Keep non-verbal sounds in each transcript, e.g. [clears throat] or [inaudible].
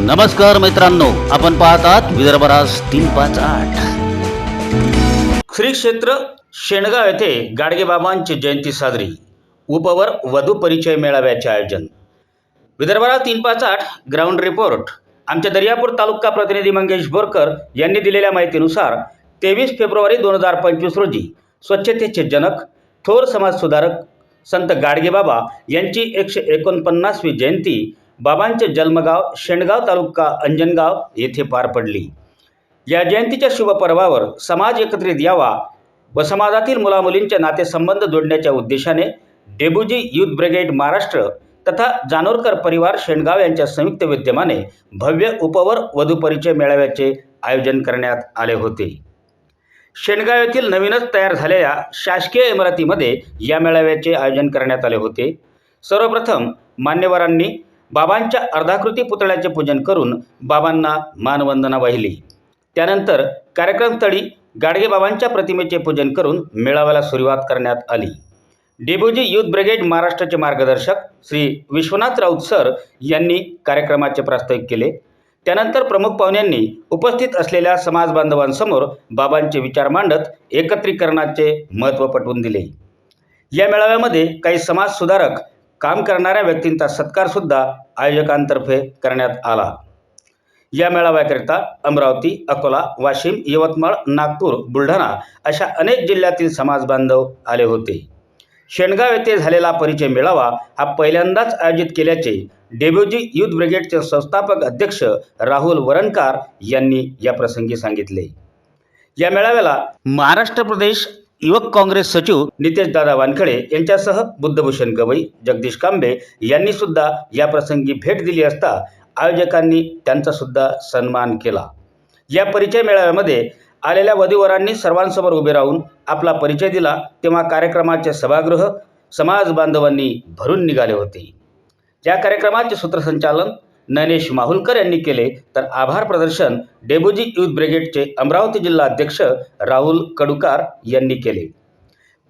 नमस्कार मित्रांनो आपण पाहतात विदर्भराज तीन पाच आठ. श्री क्षेत्र शेणगाव येथे गाडगेबाबांची जयंती साजरी. उपवर वधू परिचय मेळाव्याचे आयोजन. विदर्भराज तीन पाच आठ ग्राउंड रिपोर्ट. आमच्या दर्यापूर तालुका प्रतिनिधी मंगेश बोरकर यांनी दिलेल्या माहितीनुसार तेवीस फेब्रुवारी दोन हजार पंचवीस रोजी स्वच्छतेचे जनक थोर समाजसुधारक संत गाडगेबाबा यांची एकशे एकोणपन्नासवी जयंती बाबांचे जन्मगाव शेणगाव तालुका अंजनगाव येथे पार पडली. या जयंतीच्या शुभपर्वावर समाज एकत्रित यावा व समाजातील मुलामुलींचे नातेसंबंध जोडण्याच्या उद्देशाने डेबुजी युथ ब्रिगेड महाराष्ट्र तथा जानोरकर परिवार शेणगाव यांच्या संयुक्त विद्यमाने भव्य उपवर वधू परिचय मेळाव्याचे आयोजन करण्यात आले होते. शेणगाव येथील नवीनच तयार झालेल्या शासकीय इमारतीमध्ये या मेळाव्याचे आयोजन करण्यात आले होते. सर्वप्रथम मान्यवरांनी बाबांच्या अर्धाकृती पुतळ्याचे पूजन करून बाबांना मानवंदना वाहिली. त्यानंतर कार्यक्रमस्थळी गाडगेबाबांच्या प्रतिमेचे पूजन करून मेळाव्याला सुरुवात करण्यात आली. डेबोजी युथ ब्रिगेड महाराष्ट्राचे मार्गदर्शक श्री विश्वनाथ राऊत सर यांनी कार्यक्रमाचे प्रास्ताविक केले. त्यानंतर प्रमुख पाहुण्यांनी उपस्थित असलेल्या समाज बांधवांसमोर बाबांचे विचार मांडत एकत्रीकरणाचे महत्त्व पटवून दिले. या मेळाव्यामध्ये काही समाजसुधारक काम करणाऱ्या व्यक्तींचा सत्कारसुद्धा आयोजकांतर्फे करण्यात आला. या मेळाव्याकरिता अमरावती अकोला वाशिम यवतमाळ नागपूर बुलढाणा अशा अनेक जिल्ह्यातील समाज बांधव आले होते. शेणगाव येथे झालेला परिचय मेळावा हा पहिल्यांदाच आयोजित केल्याचे डेब्युजी युथ ब्रिगेडचे संस्थापक अध्यक्ष राहुल वरणकार यांनी या प्रसंगी सांगितले. या मेळाव्याला महाराष्ट्र प्रदेश युवक काँग्रेस सचिव नितेश दादा वानखडे यांच्यासह बुद्धभूषण गवई जगदीश कांबे यांनी सुद्धा या प्रसंगी भेट दिली असता आयोजकांनी त्यांचा सुद्धा सन्मान केला. या परिचय मेळाव्यामध्ये आलेल्या वधूवरांनी सर्वांसमोर उभे राहून आपला परिचय दिला. तेव्हा कार्यक्रमाचे सभागृह समाज बांधवांनी भरून निघाले होते. या कार्यक्रमाचे सूत्रसंचालन ननेश माहुलकर यांनी केले. तर आभार प्रदर्शन डेबोजी युथ ब्रिगेडचे अमरावती जिल्हा अध्यक्ष राहुल कडुकार यांनी केले.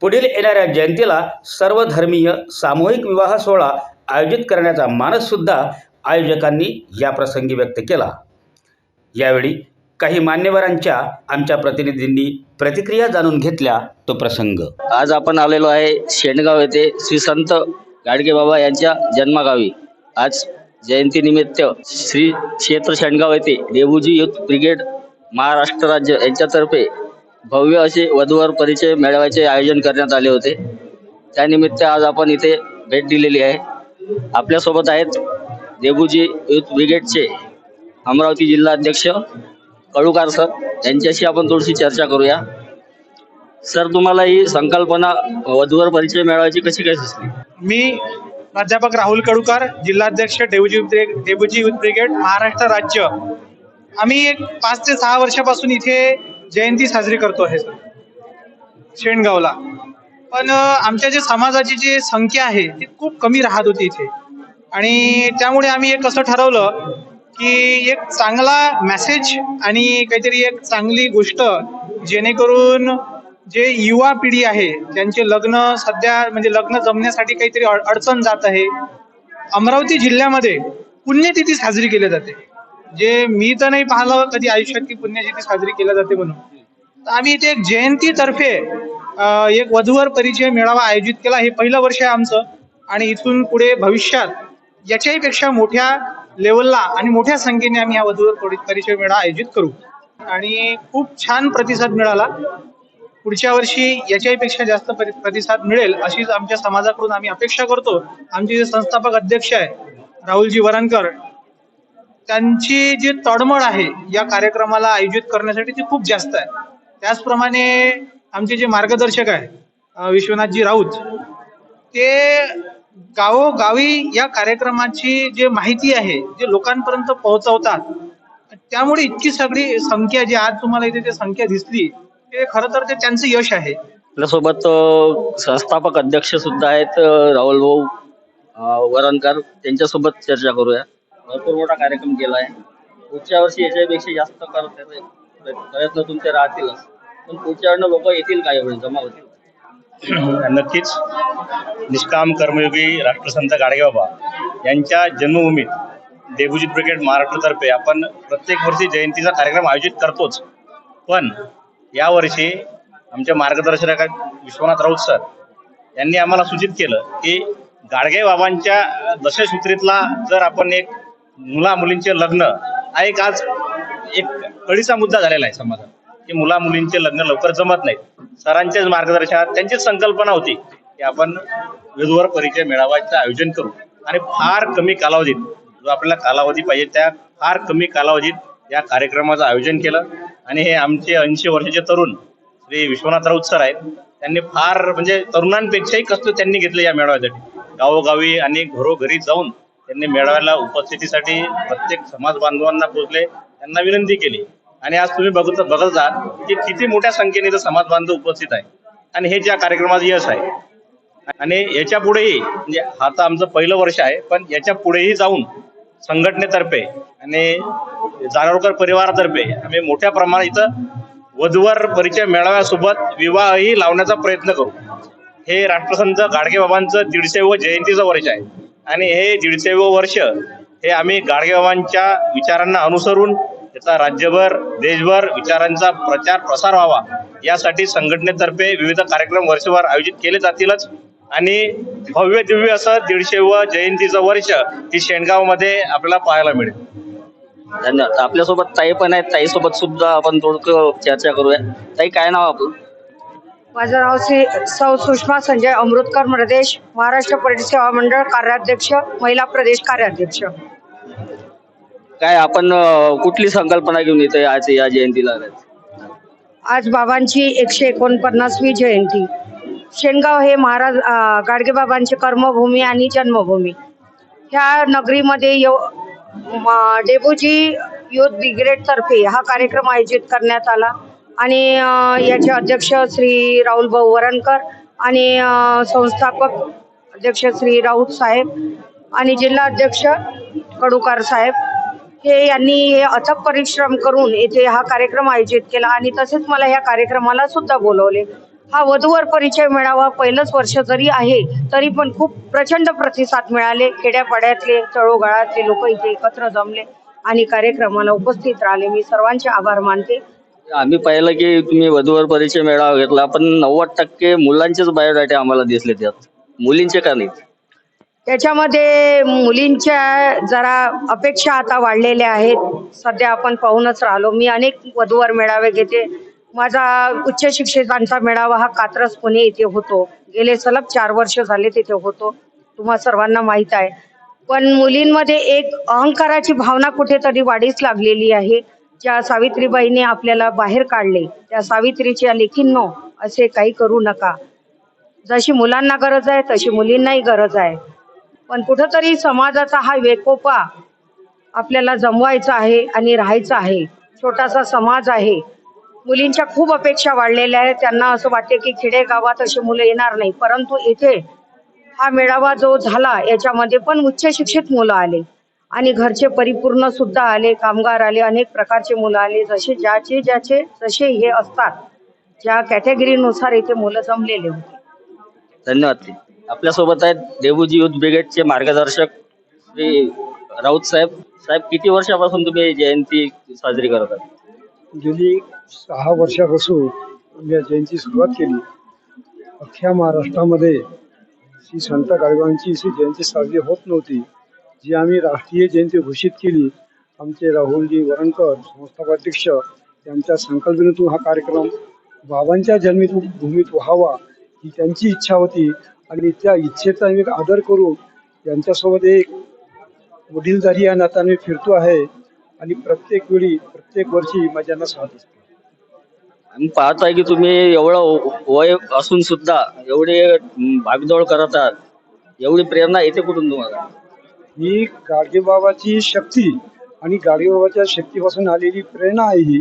पुढील येणाऱ्या जयंतीला सर्वधर्मीय सामूहिक विवाह सोहळा आयोजित करण्याचा मानससुद्धा आयोजकांनी या प्रसंगी व्यक्त केला. यावेळी काही मान्यवरांच्या आमच्या प्रतिनिधींनी प्रतिक्रिया जाणून घेतल्या तो प्रसंग. आज आपण आलेलो आहे शेणगाव येथे श्री संत गाडगे बाबा यांच्या जन्मगावी. आज जयंतीनिमित्त श्री क्षेत्र शेणगाव येथे देवूजी युथ ब्रिगेड महाराष्ट्र राज्य यांच्यातर्फे भव्य असे वधूवर परिचय मेळाव्याचे आयोजन करण्यात आले होते. त्यानिमित्त आज आपण इथे भेट दिलेली आहे. आपल्यासोबत आहेत देवूजी युथ ब्रिगेडचे अमरावती जिल्हा अध्यक्ष कळुकार सर. यांच्याशी आपण थोडीशी चर्चा करूया. सर तुम्हाला ही संकल्पना वधूवर परिचय मिळवायची कशी काय सुचली मी प्राध्यापक राहुल कडूकर जिल्हाध्यक्ष Debuji youth Debuji youth brigade Maharashtra राज्य. आम्ही एक पाच ते सहा वर्षापासून इथे जयंती साजरी करतो आहे शेणगावला. पण आमच्या जे समाजाची जी संख्या आहे ती खूप कमी राहत होती इथे. आणि त्यामुळे आम्ही एक असं ठरवलं की एक चांगला मेसेज आणि काहीतरी एक चांगली गोष्ट जेणेकरून जे युवा पिढी आहे ज्यांचे लग्न सध्या म्हणजे लग्न जमण्यासाठी काहीतरी अडचण जात आहे अमरावती जिल्ह्यामध्ये पुण्यतिथी साजरी केली जाते. जे मी तर नाही पाहिलं कधी आयुष्यात की पुण्यतिथी साजरी केली जाते म्हणून. आम्ही इथे एक जयंतीतर्फे एक वधूवर परिचय मेळावा आयोजित केला. हे पहिलं वर्ष आहे आमचं. आणि इथून पुढे भविष्यात याच्याही पेक्षा मोठ्या लेवलला आणि मोठ्या संख्येने आम्ही हा वधूवर परिचय मेळावा आयोजित करू. आणि खूप छान प्रतिसाद मिळाला. पुढच्या वर्षी याच्याही पेक्षा जास्त परि- प्रतिसाद मिळेल अशीच आमच्या समाजाकडून आम्ही अपेक्षा करतो. आमचे जे संस्थापक अध्यक्ष आहे राहुलजी वरणकर त्यांची जी तडमळ आहे या कार्यक्रमाला आयोजित करण्यासाठी ती खूप जास्त आहे. त्याचप्रमाणे आमचे जे मार्गदर्शक आहे विश्वनाथजी राऊत ते गावोगावी या कार्यक्रमाची जे माहिती आहे जे लोकांपर्यंत पोहोचवतात त्यामुळे इतकी सगळी संख्या जी आज तुम्हाला इथे संख्या दिसली ते खरं तर ते त्यांचं यश आहे. आपल्यासोबत अ, संस्थापक अध्यक्ष सुद्धा आहेत अ, राहुल भाऊ अ, वरणकर. त्यांच्यासोबत चर्चा करूया. भरपूर मोठा कार्यक्रम केला आहे पुढच्या वर्षी याच्यापेक्षा जास्त करण्याचे प्रयत्न तुमचे राहतीलच. पण पुढच्या वेळेला लोक येतील काय वेळी जमा होतील? [clears throat] नक्कीच. निष्काम कर्मयोगी राष्ट्रसंत गाडगेबाबा यांच्या जन्मभूमीत देवजीत ब्रिगेड महाराष्ट्रातर्फे आपण प्रत्येक वर्षी जयंतीचा कार्यक्रम आयोजित करतोच. पण यावर्षी आमच्या मार्गदर्शक विश्वनाथ राऊत सर यांनी आम्हाला सूचित केलं की गाडगे बाबांच्या दशसूत्रीतला जर आपण एक मुला मुलींचे लग्न हा एक आज एक कळीचा मुद्दा झालेला आहे समाजात की मुला मुलींचे लग्न लवकर जमत नाहीत. सरांच्याच मार्गदर्शनात त्यांचीच संकल्पना होती की आपण विधवर परिचय मेळाव्याचं आयोजन करू. आणि फार कमी कालावधीत जो आपल्याला कालावधी पाहिजे त्या फार कमी कालावधीत या कार्यक्रमाचं आयोजन केलं. आणि हे आमचे ऐंशी वर्षाचे तरुण श्री विश्वनाथराव सर आहेत. त्यांनी फार म्हणजे तरुणांपेक्षाही कष्ट त्यांनी घेतले या मेळाव्यासाठी. गावोगावी आणि घरोघरी जाऊन त्यांनी मेळाव्याला उपस्थितीसाठी प्रत्येक समाज बांधवांना पोहोचले त्यांना विनंती केली. आणि आज तुम्ही बघत बघत आहात की किती मोठ्या संख्येने इथं समाज बांधव उपस्थित आहे आणि हे ज्या कार्यक्रमाचं यश आहे. आणि याच्या पुढेही म्हणजे आता आमचं पहिलं वर्ष आहे पण याच्या पुढेही जाऊन संघटनेतर्फे आणि जानोरकर परिवारातर्फे आम्ही मोठ्या प्रमाणात इथं वधूवर परिचय मेळाव्यासोबत विवाहही लावण्याचा प्रयत्न करू. हे राष्ट्रसंत गाडगेबाबांचं दीडशेवं जयंतीचं वर्ष आहे. आणि हे दीडशेवं वर्ष हे आम्ही गाडगेबाबांच्या विचारांना अनुसरून त्याचा राज्यभर देशभर विचारांचा प्रचार प्रसार व्हावा यासाठी संघटनेतर्फे विविध कार्यक्रम वर्षभर आयोजित केले जातीलच. आणि भव्य दिव्य असं दीडशेवं जयंतीचं वर्ष ही शेणगावमध्ये आपल्याला पाहायला मिळेल. धन्यवाद. आपल्यासोबत ताई पण आहेत. ताई सोबत सुद्धा आपण थोडं चर्चा करूया. ताई काय नाव आपलं? माझं नाव श्री सौ सुषमा संजय अमृतकर प्रदेश महाराष्ट्र परिषद सेवा मंडळ कार्याध्यक्ष महिला प्रदेश कार्याध्यक्ष. काय आपण अं, कुठली संकल्पना घेऊन इथे आज या जयंतीला? आज बाबांची एकशे एकोणपन्नासवी जयंती. शेणगाव हे महाराज गाडगेबाबांची कर्मभूमी आणि जन्मभूमी. ह्या नगरीमध्ये यो डेबूजी युथ ब्रिगेड तर्फे हा कार्यक्रम आयोजित करण्यात आला. आणि याचे अध्यक्ष श्री राहुल भाऊ वरणकर आणि संस्थापक अध्यक्ष श्री राऊत साहेब आणि जिल्हा अध्यक्ष कडूकार साहेब हे यांनी हे अथक परिश्रम करून येथे हा कार्यक्रम आयोजित केला आणि तसेच मला ह्या कार्यक्रमाला सुद्धा बोलवले. हा वधूवर परिचय मेळावा पहिलंच वर्ष जरी आहे तरी पण खूप प्रचंड प्रतिसाद मिळाले. खेड्यापाड्यातले तळोगाळातले लोक इथे एकत्र जमले आणि कार्यक्रमाला उपस्थित राहिले. मी सर्वांचे आभार मानते. आम्ही पाहिलं की तुम्ही वधूवर परिचय मेळावा घेतला पण नव्वद टक्के मुलांचेच बायोडाटे आम्हाला दिसले त्यात. मुलींचे का नाही त्याच्यामध्ये मुलींच्या जरा अपेक्षा आता वाढलेल्या आहेत. सध्या आपण पाहूनच राहिलो. मी अनेक वधूवर मेळावे घेते. माझा उच्च शिक्षितांचा मेळावा हा कात्रज पुणे येथे होतो. गेले सलग चार वर्ष झाले तिथे होतो. तुम्हा सर्वांना माहीत आहे. पण मुलींमध्ये एक अहंकाराची भावना कुठेतरी वाढीस लागलेली आहे. ज्या सावित्रीबाईने आपल्याला बाहेर काढले त्या सावित्रीच्या लेखींनो असे काही करू नका. जशी मुलांना गरज आहे तशी मुलींनाही गरज आहे. पण कुठंतरी समाजाचा हा वेकोपा आपल्याला जमवायचा आहे आणि राहायचा आहे. छोटासा समाज आहे. मुलींच्या खूप अपेक्षा वाढलेल्या आहेत. त्यांना असं वाटते की खेडेगावात अशी मुलं येणार नाही. परंतु इथे हा मेळावा जो झाला याच्यामध्ये पण उच्च शिक्षित मुलं आले. आणि घरचे परिपूर्ण सुद्धा आले कामगार आले अनेक प्रकारचे मुलं आले. जसे ज्याचे ज्याचे जसे हे असतात. ज्या कॅटेगरीनुसार इथे मुलं जमलेले होते. धन्यवाद. आपल्यासोबत आहेत देवूजी युथ ब्रिगेडचे मार्गदर्शक श्री राऊत साहेब. साहेब किती वर्षापासून तुम्ही जयंती साजरी करत आहात? गेली सहा वर्षापासून आम्ही या जयंती सुरुवात केली. अख्ख्या महाराष्ट्रामध्ये श्री संत गाडवांची अशी जयंती साजरी होत नव्हती. जी आम्ही राष्ट्रीय जयंती घोषित केली. आमचे राहुलजी वरणकर संस्थापाध्यक्ष यांच्या संकल्पनेतून हा कार्यक्रम बाबांच्या जन्मी भूमीत व्हावा ही त्यांची इच्छा होती. आणि त्या इच्छेचा आम्ही आदर करून यांच्यासोबत एक वडीलधारी या नात्याने फिरतो आहे. आणि प्रत्येक वेळी प्रत्येक वर्षी माझ्यांना साथ असते. आम्ही पाहतोय की तुम्ही एवढं वय असून सुद्धा एवढे भागदौड करत आहात एवढी प्रेरणा येते कुठून तुम्हाला? ही गाडगेबाबाची शक्ती आणि गाडगेबाबाच्या शक्तीपासून आलेली प्रेरणा आहे ही.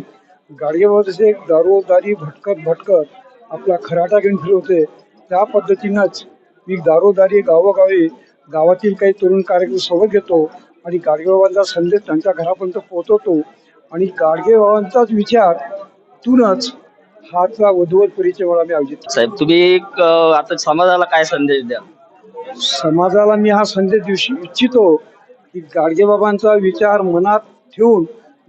गाडगेबाबा जसे दारोदारी भटकत भटकत आपला खराटा घेऊन फिरवते त्या पद्धतीनंच मी दारोदारी गावोगावी गावातील काही तरुण कार्यक्रम सोबत घेतो. आणि गाडगेबाबांचा संदेश त्यांच्या घरापर्यंत पोहोचवतो. आणि गाडगेबाबांचाच विचार तूनच हाचा वधूवर परिचय मला मी आयोजित साहेब तुम्ही एक अं, आता समाजाला काय संदेश द्या? समाजाला मी हा संदेश देऊ इच्छितो की गाडगेबाबांचा विचार मनात ठेवून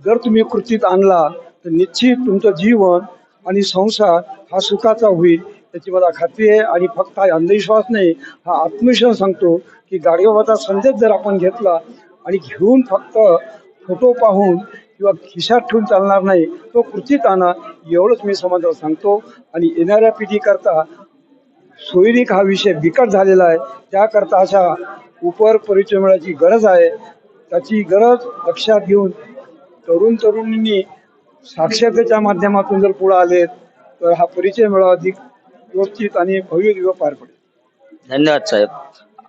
जर तुम्ही कृतीत आणला तर निश्चित तुमचं जीवन आणि संसार हा सुखाचा होईल. त्याची मला खात्री आहे आणि फक्त हा अंधविश्वास नाही हा आत्मविश्वास सांगतो की गाडगेबाबाचा संदेश जर आपण घेतला आणि घेऊन फक्त फोटो पाहून किंवा खिशात ठेवून चालणार नाही तो कृतीत आणा एवढंच मी समाजाला सांगतो. आणि येणाऱ्या पिढीकरता सोयरीक हा विषय बिकट झालेला आहे. त्याकरता अशा उपर परिचय मिळायची गरज आहे. त्याची गरज लक्षात घेऊन तरुण तरुणींनी साक्षरतेच्या माध्यमातून जर पुढे आले तर हा परिचय मिळावा अधिक व्यवस्थित आणि भव्य दिवस पार पडेल. धन्यवाद साहेब.